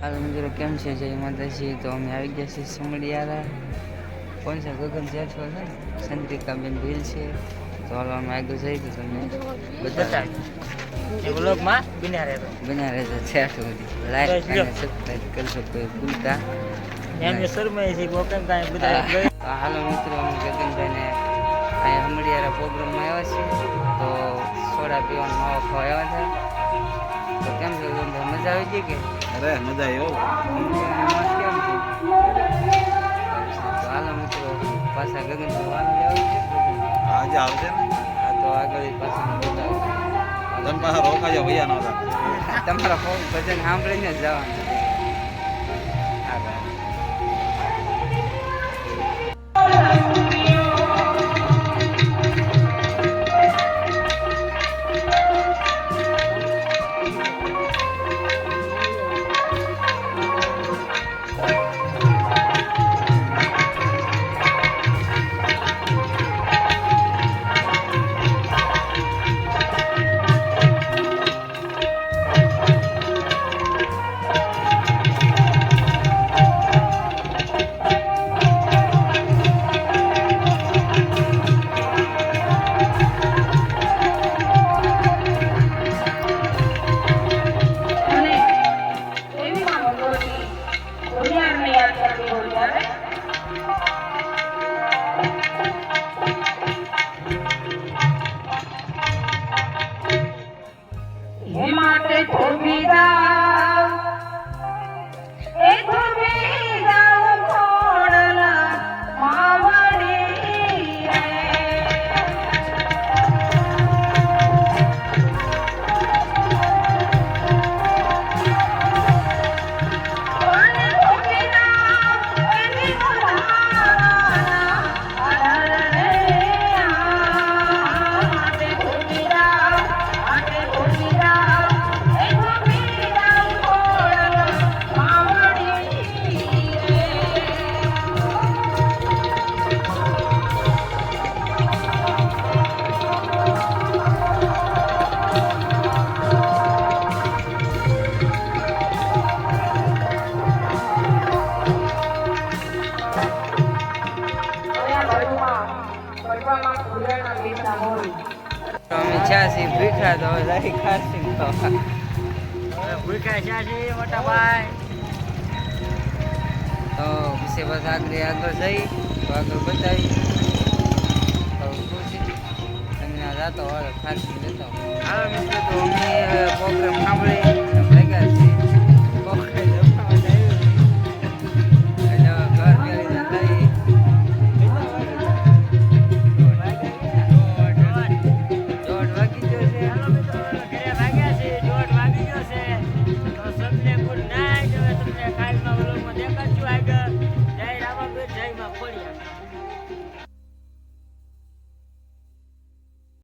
હાલ મિત્રો કેમ છે? જય માતાજી. તો અમે આવી ગયા છીએ સમડિયારા. કોણ છે? ગગન જેઠો છે ને? ચંદ્રિકાબેન ભીલ છે. તો હાલો અમે આગળ જઈ તો તમને બધા વ્લોગમાં બિના રહેજો છેઠ સુધી લાઈક અને સબસ્ક્રાઈબ કરશો કોઈ ભૂલતા એમ શરમાય છે કાંઈ બધા હાલો મિત્રો અમે ગગનભાઈને અહીંયા હમડિયારા પ્રોગ્રામમાં આવ્યા છીએ. તો સોડા પીવાનો માવો ખાવા આવ્યા હતા તો કેમ છે મજા આવી ગઈ કે? અરે મજા હમડિયારામાં કેમ છે તો હાલો મિત્રો પાછા ગગન આજે આવશે ને? આ તો આગળ પાછું બતાવું. તમે પાછા રોકાજો ભૈયા નો હતા તમારા ભજન સાંભળીને જ જવાનું અને માટે થોભી જાવ અમે ભીખા તો હવે ખાસી તો. હવે ભૂખ્યા છે છે મોટા ભાઈ? તો વિશે બસ આગળ આગળ જઈ તો આગળ બતાવી. તો ખુશી. તમને જાતો હવે ખાસી જતો. હાલો મિત્રો તો અમે પ્રોગ્રામ સાંભળી.